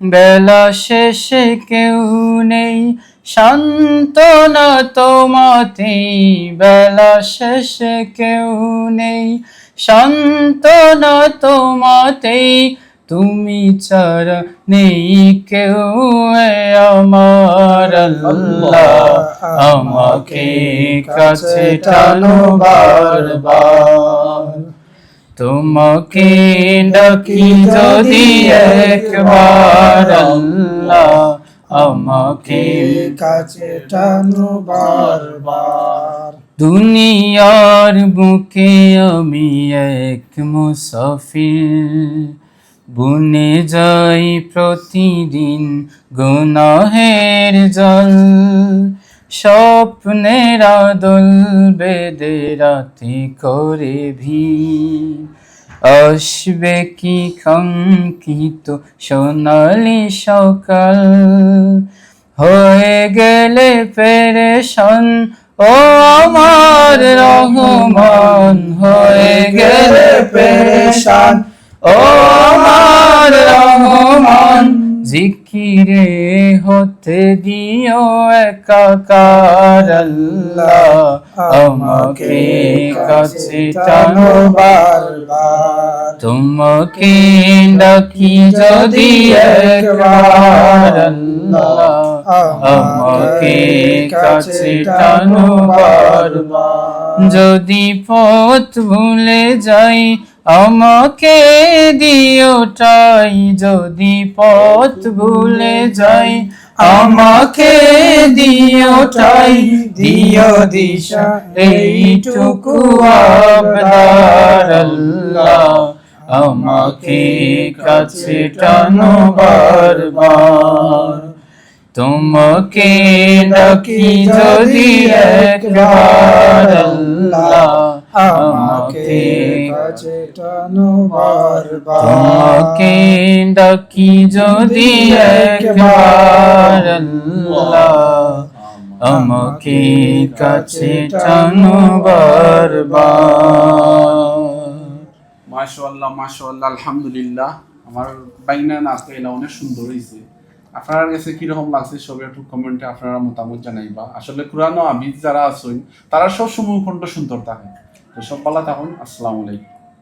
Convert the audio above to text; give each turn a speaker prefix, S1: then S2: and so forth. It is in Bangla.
S1: বেলা শেষে কেউ নেই শান্তনা তোমাতেই বেলা শেষে কেউ নেই শান্তনা তোমাতেই তুমি ছাড়া নেই কেউ আমার আল্লাহ। আমাকে কাছে টানো বারবার। তোমাকে ডাকি যদি একবার আল্লাহ আমাকে
S2: কাছে টানো বারবার।
S1: দুনিয়ার বুকে আমি এক মুসাফির। বুনে যাই প্রতিদিন গুনাহের জল। স্বপ্নের আদল বেদে রাতে করে ভিড়। আসবে কি কাঙ্ক্ষিত সোনালি সকাল? হয়ে গেলে পেরেশান, ও আমার রহমান। হয়ে গেলে পেরেশান, ও আমার রহমান জিকিরে হতে দিও একাকার আল্লাহ। আমাকে কাছে টানো
S2: বারবার।
S1: তোমাকে ডাকি যদি একবার আল্লাহ। আমাকে কাছে টানো বারবার। যদি পথ ভুলে যাই আমাকে দিও টাই যদি পথ ভুলে যাই। আমাকে দিও টাই দিও দিশা, এইটুকু আল্লাহ। আমাকে কাছে টানো বারবার। তোমাকে ডাকি যদি একবার আল্লাহ।
S2: আমাকে কাছে টানো বারবার।
S1: তোমাকে ডাকি যদি একবার আল্লাহ আমাকে কাছে টানো বারবার।
S3: মাশাআল্লাহ মাশাআল্লাহ আলহামদুলিল্লাহ। আমার বাইনা নাচটা এলা অনেক সুন্দর হয়েছে আপনার কাছে কীরকম লাগছে সবাই একটু কমেন্টে আপনারা মতামত জানাইবা। আসলে কোরআন ও আবিদ যারা আছেন তারা সব সময় কণ্ঠ সুন্দর থাকে তো সব ভালো থাকুন। আসসালামু আলাইকুম।